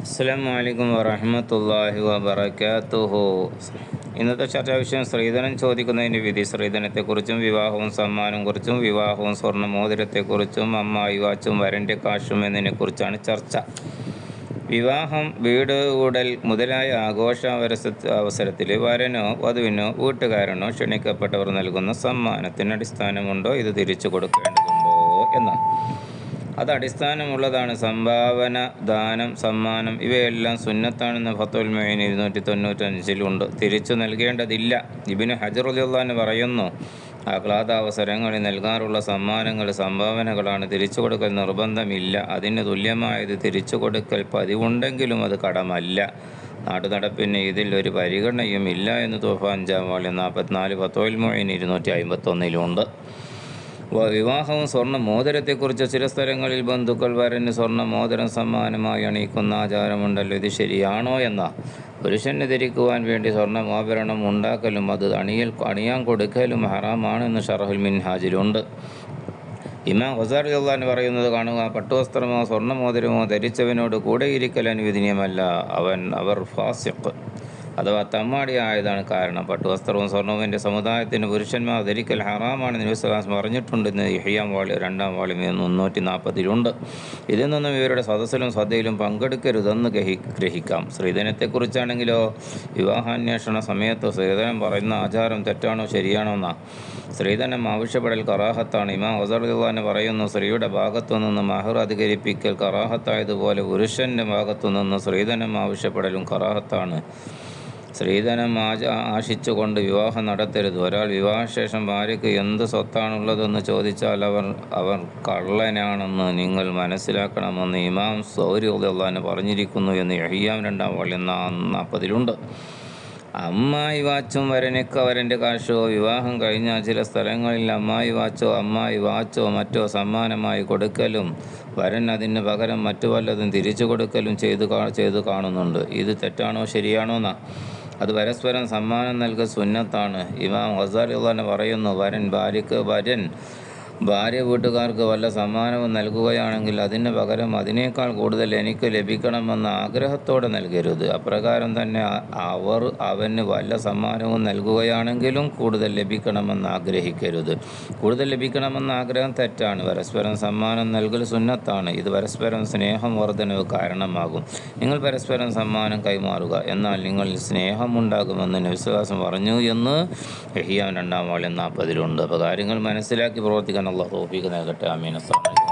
അസ്സാം വലൈക്കും വറഹമത്തല്ലാഹി വബർക്കാത്തുഹു ഇന്നത്തെ ചർച്ചാ വിഷയം സ്ത്രീധനം ചോദിക്കുന്നതിന്റെ വിധി. സ്ത്രീധനത്തെക്കുറിച്ചും വിവാഹവും സമ്മാനം കുറിച്ചും വിവാഹവും സ്വർണ മോതിരത്തെക്കുറിച്ചും അമ്മായി വാച്ചും വരന്റെ കാശും എന്നതിനെക്കുറിച്ചാണ് ചർച്ച. വിവാഹം വീട് കൂടൽ മുതലായ ആഘോഷ അവസരത്തിൽ വരനോ വധുവിനോ വീട്ടുകാരനോ ക്ഷണിക്കപ്പെട്ടവർ നൽകുന്ന സമ്മാനത്തിന് അടിസ്ഥാനമുണ്ടോ? ഇത് തിരിച്ചു കൊടുക്കേണ്ടതുണ്ടോ? എന്നാണ്. അത് അടിസ്ഥാനമുള്ളതാണ്. സംഭാവന ദാനം സമ്മാനം ഇവയെല്ലാം സുന്നത്താണെന്ന് ഫത്തുൽ മൊയ്ൻ ഇരുന്നൂറ്റി തൊണ്ണൂറ്റഞ്ചിലുണ്ട് തിരിച്ചു നൽകേണ്ടതില്ല. ഇബിന് ഹജറുല്ലാന്ന് പറയുന്നു ആഹ്ലാദ അവസരങ്ങളിൽ നൽകാറുള്ള സമ്മാനങ്ങൾ സംഭാവനകളാണ് തിരിച്ചു കൊടുക്കൽ നിർബന്ധമില്ല. അതിന് തുല്യമായത് തിരിച്ചു കൊടുക്കൽ പതിവുണ്ടെങ്കിലും അത് കടമല്ല. നാട്ടുനടപ്പിന് ഇതിൽ ഒരു പരിഗണനയും ഇല്ല എന്ന് തോഫ അഞ്ചാം വാളി നാൽപ്പത്തിനാല് പത്തോൽ മൊയ്ൻ ഇരുന്നൂറ്റി അമ്പത്തൊന്നിലുണ്ട് വിവാഹവും സ്വർണ മോതിരത്തെക്കുറിച്ച് ചില സ്ഥലങ്ങളിൽ ബന്ധുക്കൾ വരന് സ്വർണ മോതിരം സമ്മാനമായി അണിയിക്കുന്ന ആചാരമുണ്ടല്ലോ. ഇത് ശരിയാണോ എന്ന? പുരുഷന് ധരിക്കുവാൻ വേണ്ടി സ്വർണ ആഭരണം ഉണ്ടാക്കലും അത് അണിയൽ അണിയാൻ കൊടുക്കലും ഹറാമാണെന്ന് ഷറഹുൽ മിൻഹാജിലുണ്ട്. ഇമാം ഹസാർ അള്ളഹാൻ പറയുന്നത് കാണുക പട്ടുവസ്ത്രമോ സ്വർണമോതിരമോ ധരിച്ചവനോട് കൂടെ ഇരിക്കൽ അനുവദനീയമല്ല. അവൻ അവർ ഫാസിഖ്. അഥവാ തമ്മാടി ആയതാണ് കാരണം. പട്ടുവസ്ത്രവും സ്വർണവും എന്റെ സമുദായത്തിന് പുരുഷന്മാർ ധരിക്കൽ ഹറാമാണ് നിവസകാശം പറഞ്ഞിട്ടുണ്ടെന്ന് ഇഹിയാം വാളി രണ്ടാം വാളി മുന്നൂറ്റി നാൽപ്പതിലുണ്ട് ഇതിൽ നിന്നും ഇവരുടെ സദസ്സിലും ശ്രദ്ധയിലും പങ്കെടുക്കരുതെന്ന് ഗ്രഹി ഗ്രഹിക്കാം. സ്ത്രീധനത്തെക്കുറിച്ചാണെങ്കിലോ വിവാഹാന്വേഷണ സമയത്ത് സ്ത്രീധനം പറയുന്ന ആചാരം തെറ്റാണോ ശരിയാണോ എന്നാ. സ്ത്രീധനം ആവശ്യപ്പെടൽ കറാഹത്താണ്. ഇമാം ഹസറുദ്ദാന് പറയുന്നു സ്ത്രീയുടെ ഭാഗത്തു നിന്ന് മഹർ അധികരിപ്പിക്കൽ കറാഹത്തായതുപോലെ പുരുഷന്റെ ഭാഗത്തു നിന്ന് സ്ത്രീധനം ആവശ്യപ്പെടലും കറാഹത്താണ്. സ്ത്രീധനം ആച ആശിച്ചുകൊണ്ട് വിവാഹം നടത്തരുത്. ഒരാൾ വിവാഹശേഷം ഭാര്യയ്ക്ക് എന്ത് സ്വത്താണുള്ളതെന്ന് ചോദിച്ചാൽ അവർ അവർ കള്ളനാണെന്ന് നിങ്ങൾ മനസ്സിലാക്കണമെന്ന് ഇമാം സൗരി സൗര്യള്ളാന് പറഞ്ഞിരിക്കുന്നു എന്ന് യഹിയാം രണ്ടാം വള്ളി നാൽപ്പതിലുണ്ട്. അമ്മായി വാച്ചും വരനൊക്കെ അവരന്റെ കാശോ വിവാഹം കഴിഞ്ഞാൽ ചില സ്ഥലങ്ങളിൽ അമ്മായി വാച്ചോ അമ്മായി വാച്ചോ മറ്റോ സമ്മാനമായി കൊടുക്കലും വരൻ അതിന് പകരം മറ്റു വല്ലതും തിരിച്ചു കൊടുക്കലും ചെയ്തു ചെയ്തു കാണുന്നുണ്ട്. ഇത് തെറ്റാണോ ശരിയാണോ എന്നാ? അത് പരസ്പരം സമ്മാനം നൽകുക സുന്നത്താണ്. ഇമാം ഹസാർ പറയുന്നു വരൻ ഭാര്യക്ക് വരൻ ഭാര്യ വീട്ടുകാർക്ക് വല്ല സമ്മാനവും നൽകുകയാണെങ്കിൽ അതിന് പകരം അതിനേക്കാൾ കൂടുതൽ എനിക്ക് ലഭിക്കണമെന്ന ആഗ്രഹത്തോടെ നൽകരുത്. അപ്രകാരം തന്നെ അവർ അവന് വല്ല സമ്മാനവും നൽകുകയാണെങ്കിലും കൂടുതൽ ലഭിക്കണമെന്ന് ആഗ്രഹിക്കരുത്. കൂടുതൽ ലഭിക്കണമെന്ന ആഗ്രഹം തെറ്റാണ്. പരസ്പരം സമ്മാനം നൽകൽ സുന്നത്താണ്. ഇത് പരസ്പരം സ്നേഹം വർധനവ് കാരണമാകും. നിങ്ങൾ പരസ്പരം സമ്മാനം കൈമാറുക. എന്നാൽ നിങ്ങളിൽ സ്നേഹമുണ്ടാകുമെന്ന് വിശ്വാസം പറഞ്ഞു എന്ന് എഹിയാൻ രണ്ടാം വാളിൽ നാൽപ്പതിലുണ്ട്. അപ്പോൾ കാര്യങ്ങൾ മനസ്സിലാക്കി പ്രവർത്തിക്കാൻ അള്ളാഹ് തോപ്പിക്ക് നൽകട്ടെ അമീൻ അസ്സാം വലൈക്കും